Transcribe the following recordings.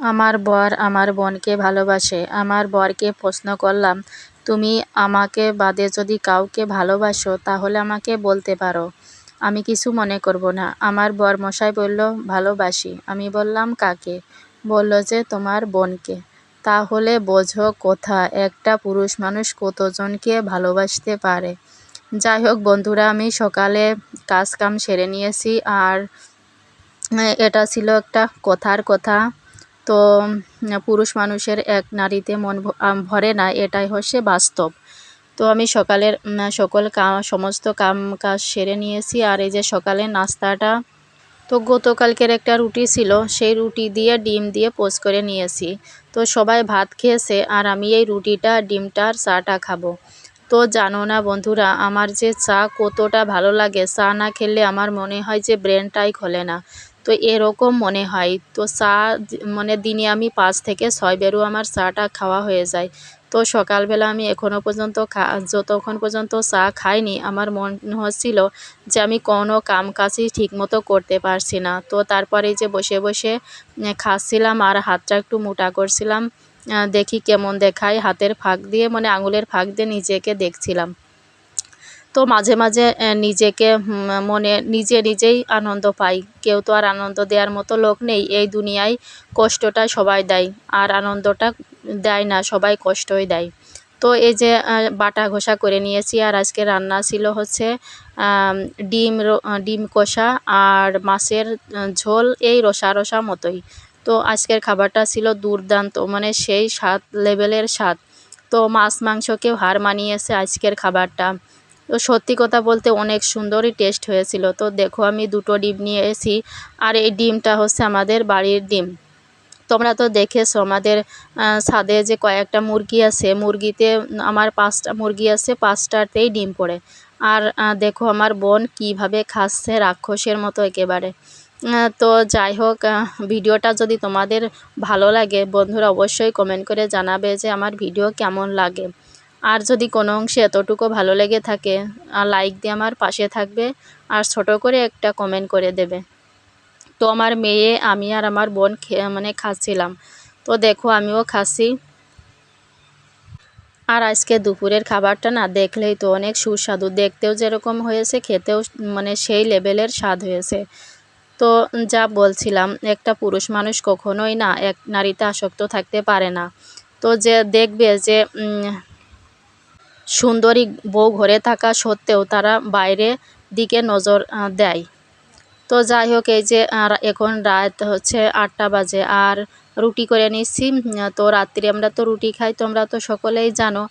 আমার বর আমার বোনকে ভালোবাসে। আমার বরকে প্রশ্ন করলাম, তুমি আমাকে বাদে যদি কাউকে ভালোবাসো, তাহলে আমাকে বলতে পারো। আমি কিছু মনে করব না। আমার বর মশাই বলল, ভালোবাসি। আমি বললাম, কাকে? বলল যে, তোমার বোনকে। তাহলে বোঝো কথা, একটা পুরুষ মানুষ কতজনকে ভালোবাসতে পারে? যাই হোক বন্ধুরা, আমি সকালে কাজ কাম সেরে নিয়েছি, আর এটা ছিল একটা কথার কথা। তো পুরুষ মানুষের এক নারীতে মন ভরে না, এটাই হচ্ছে বাস্তব। তো আমি সকালের সকল কাম সমস্ত কাম কাজ সেরে নিয়েছি, আর এই যে সকালে নাস্তাটা, তো গতকালকের একটা রুটি ছিল, সেই রুটি দিয়ে ডিম দিয়ে পোস্ট করে নিয়েছি। তো সবাই ভাত খেয়েছে, আর আমি এই রুটিটা ডিমটার চাটা খাব। তো জানো না বন্ধুরা, আমার যে চা কতটা ভালো লাগে, চা না খেলে আমার মনে হয় যে ব্রেনটাই খোলে না। তো এরকম মনে হয়। তো চা মানে দিনে আমি পাঁচ থেকে ছয় বেরো আমার চাটা খাওয়া হয়ে যায়। তো সকালবেলা আমি এখনও পর্যন্ত খা, যতক্ষণ পর্যন্ত চা খাইনি, আমার মন হচ্ছিল যে আমি কোনো কাম কাজই ঠিকমতো করতে পারছি না। তো তারপরে যে বসে বসে খাচ্ছিলাম আর হাতটা একটু মোটা করছিলাম দেখি কেমন দেখায়। হাতের ফাঁক দিয়ে মানে আঙুলের ফাঁক দিয়ে নিজেকে দেখছিলাম। তো মাঝে মাঝে নিজেকে মনে, নিজে নিজেই আনন্দ পাই। কেউ তো আর আনন্দ দেওয়ার মতো লোক নেই। এই দুনিয়ায় কষ্টটা সবাই দেয়, আর আনন্দটা দেয় না, সবাই কষ্টই দেয়। তো এই যে বাটা ঘষা করে নিয়েছি, আর আজকে রান্না ছিল হচ্ছে ডিম ডিম কষা আর মাছের ঝোল, এই রসা রসা মতোই। তো আজকের খাবারটা ছিল দুর্দান্ত মানে সেই স্বাদ লেভেলের স্বাদ। তো মাছ মাংসকেও হার মানিয়েছে আজকের খাবারটা। তো সত্যি কথা বলতে অনেক সুন্দরই টেস্ট হয়েছিল। তো দেখো আমি দুটো ডিম নিয়ে এসি আর এই ডিমটা হচ্ছে আমাদের বাড়ির ডিম। তোমরা তো দেখেছ আমাদের ছাদে যে কয়েকটা মুরগি আছে, মুরগিতে আমার পাঁচটা মুরগি আছে, পাঁচটাতেই ডিম পড়ে। আর দেখো আমার বোন কীভাবে খাচ্ছে রাক্ষসের মতো একেবারে। তো যাই হোক ভিডিওটা যদি তোমাদের ভালো লাগে, বন্ধুরা অবশ্যই কমেন্ট করে জানাবে যে আমার ভিডিও কেমন লাগে। আর যদি কোনো অংশে এতটুকু ভালো লেগে থাকে লাইক দিয়ে আমার পাশে থাকবে আর ছোট করে একটা কমেন্ট করে দেবে। তো আমার মেয়ে, আমি আর আমার বোন মানে খাচ্ছিলাম। তো দেখো, আমিও খাচ্ছি। আর আজকে দুপুরের খাবারটা না দেখলেই তো অনেক সুস্বাদু। দেখতেও যেরকম হয়েছে, খেতেও মানে সেই লেভেলের স্বাদ হয়েছে। তো যা বলছিলাম, একটা পুরুষ মানুষ কখনোই না এক নারীতে আসক্ত থাকতে পারে না। তো যে দেখবে যে সুন্দরী বউ ঘরে থাকা সত্ত্বেও তারা বাইরে দিকে নজর দেয়। তো যাই হোক, এই যে এখন রাত হচ্ছে আটটা বাজে, আর রুটি করে নিচ্ছি। তো রাত্রি আমরা তো রুটি খাই, তোমরা তো সকলেই জানো।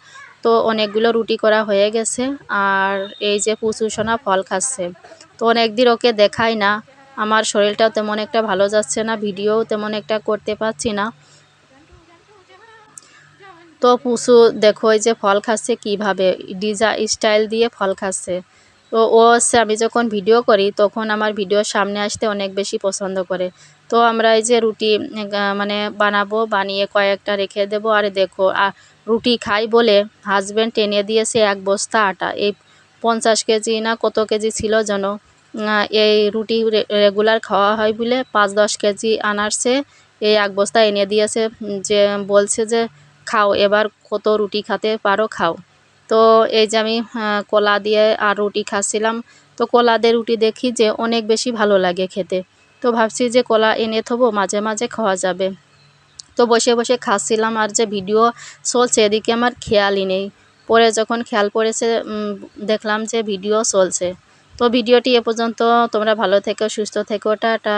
তো অনেকগুলো রুটি করা হয়ে গেছে, আর এই যে পুচুসোনা ফল খাচ্ছে। তো অনেক দিন ওকে দেখাই না। আমার শরীরটাও তেমন একটা ভালো যাচ্ছে না ভিডিও তেমন একটা করতে পারছি না। তো পুষু দেখো যে ফল খাচ্ছে কীভাবে? ডিজা স্টাইল দিয়ে ফল খাচ্ছে। তো ও হচ্ছে, আমি যখন ভিডিও করি, তখন আমার ভিডিওর সামনে আসতে অনেক বেশি পছন্দ করে। তো আমরা এই যে রুটি মানে বানাবো, বানিয়ে কয়েকটা রেখে দেব। আর দেখো আর রুটি খাই বলে হাজব্যান্ড টেনে দিয়েছে এক বস্তা আটা। এই পঞ্চাশ কেজি না কত কেজি ছিল যেন? এই রুটি রেগুলার খাওয়া হয় বলে পাঁচ দশ কেজি আনারছে এই এক বস্তা এনে দিয়েছে। যে বলছে যে খাও, এবার কত রুটি খেতে পারো খাও। তো এই যে আমি কলা দিয়ে আর রুটি খাচ্ছিলাম, তো কলা দিয়ে রুটি দেখি যে অনেক বেশি ভালো লাগে খেতে। তো ভাবছি যে কলা এনে থবো, মাঝে মাঝে খাওয়া যাবে। তো বসে বসে খাচ্ছিলাম আর যে ভিডিও চলছে, এদিকে আমার খেয়ালই নেই। পরে যখন খেয়াল পড়েছে দেখলাম যে ভিডিও চলছে। তো ভিডিওটি এ পর্যন্ত, তোমরা ভালো থেকো, সুস্থ থেকো, টাটা।